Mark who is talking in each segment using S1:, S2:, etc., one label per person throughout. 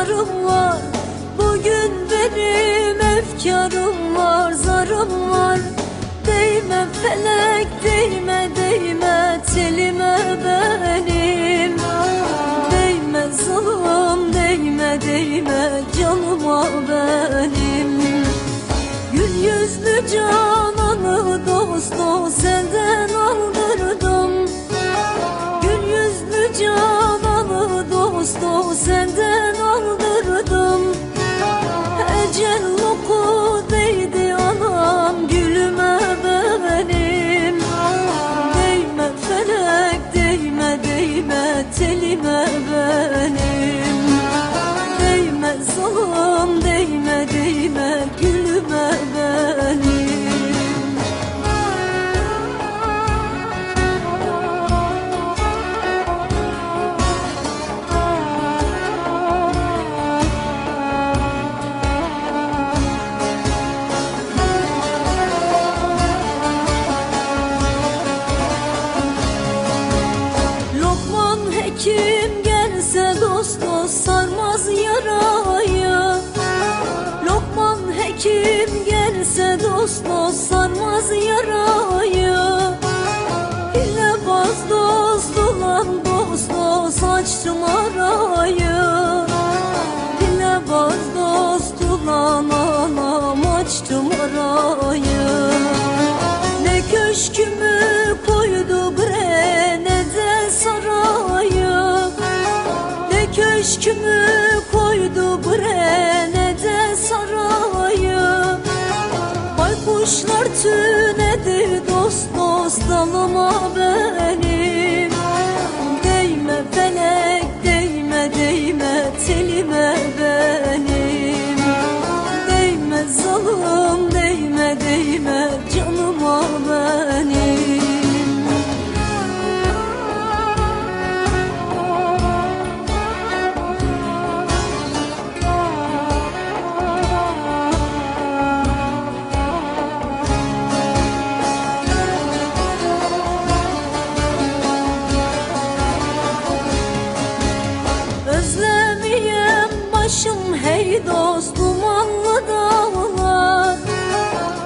S1: zarım var. Bugün benim efkarım var Zarım var. Değme felek değme değme Telime benim. Değme zalım değme değme Canıma benim. Gül yüzlü cananı dost dost Ecel oku değdi anam gülüme benim. Değme felek değme değme telime benim. Değme zalim sarmaz yarayı Hilebaz dost olan dost dost açtım arayı Hilebaz dost olan anam açtım arayı Ne köşkümü koydu bre ne de sarayı Ne köşkümü dost dalıma başım hey dost dumanlı dağlar.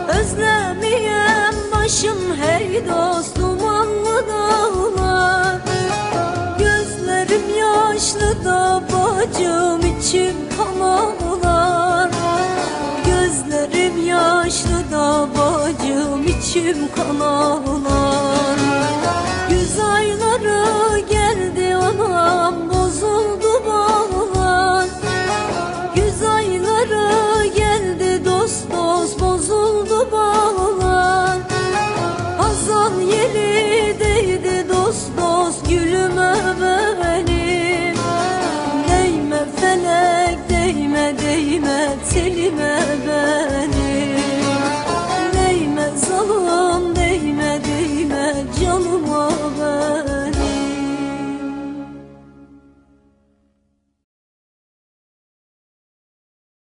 S1: Özlemeyem başım hey dost dumanlı dağlar. Gözlerim yaşlı da bacım içim kan ağlar Gözlerim yaşlı da bacım içim kan ağlar